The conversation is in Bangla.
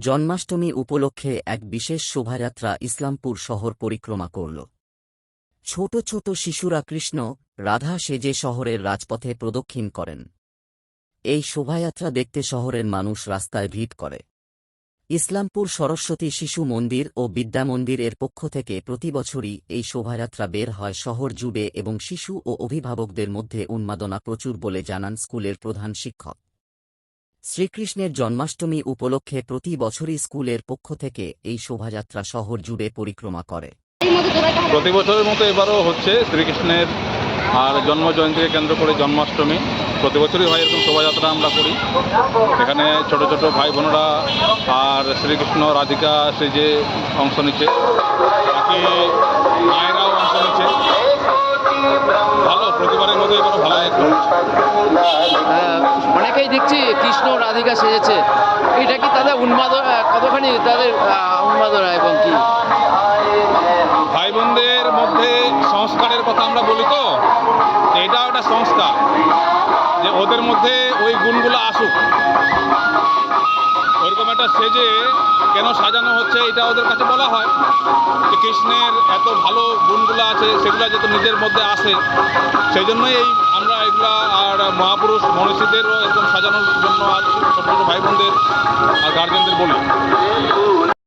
জন্মাষ্টমী উপলক্ষে এক বিশেষ শোভাযাত্রা ইসলামপুর শহর পরিক্রমা করল। ছোট ছোট শিশুরা কৃষ্ণ, রাধা সেজে শহরের রাজপথে প্রদক্ষিণ করেন। এই শোভাযাত্রা দেখতে শহরের মানুষ রাস্তায় ভিড় করে। ইসলামপুর সরস্বতী শিশু মন্দির ও বিদ্যামন্দির এর পক্ষ থেকে প্রতি বছরই এই শোভাযাত্রা বের হয় শহর জুড়ে এবং শিশু ও অভিভাবকদের মধ্যে উন্মাদনা প্রচুর বলে জানান স্কুলের প্রধান শিক্ষক। শ্রীকৃষ্ণের জন্মাষ্টমী উপলক্ষে প্রতি বছরই স্কুলের পক্ষ থেকে এই শোভাযাত্রা শহর জুড়ে পরিক্রমা করে। প্রতি বছরের মতো এবারও হচ্ছে শ্রীকৃষ্ণের আর জন্ম জয়ন্তীকে কেন্দ্র করে জন্মাষ্টমী। প্রতি বছরই হয় এরকম শোভাযাত্রা আমরা করি। এখানে ছোট ছোট ভাই বোনেরা আর শ্রীকৃষ্ণ, রাধিকা, সে যে অংশ নিচ্ছে অনেকেই দেখছি কৃষ্ণ রাধিকা সেজেছে। এটা কি তাদের উন্মাদনা কতখানি তাদের উন্মাদনা এবং কি? ভাই বোনদের মধ্যে সংস্কারের কথা আমরা বলি তো, এটাও একটা সংস্কার যে ওদের মধ্যে ওই গুণগুলো আসুক। ওইরকম একটা সেজে কেন সাজানো হচ্ছে এটা ওদের কাছে বলা হয় যে কৃষ্ণের এত ভালো গুণগুলো আছে, সেগুলো যাতে নিজের মধ্যে আসে, সেই জন্যই এই এগুলা আর মহাপুরুষ মনীষীদেরও এরকম সাজানোর জন্য আর ছোট ছোটো ভাই বোনদের আর গার্জেনদের বলি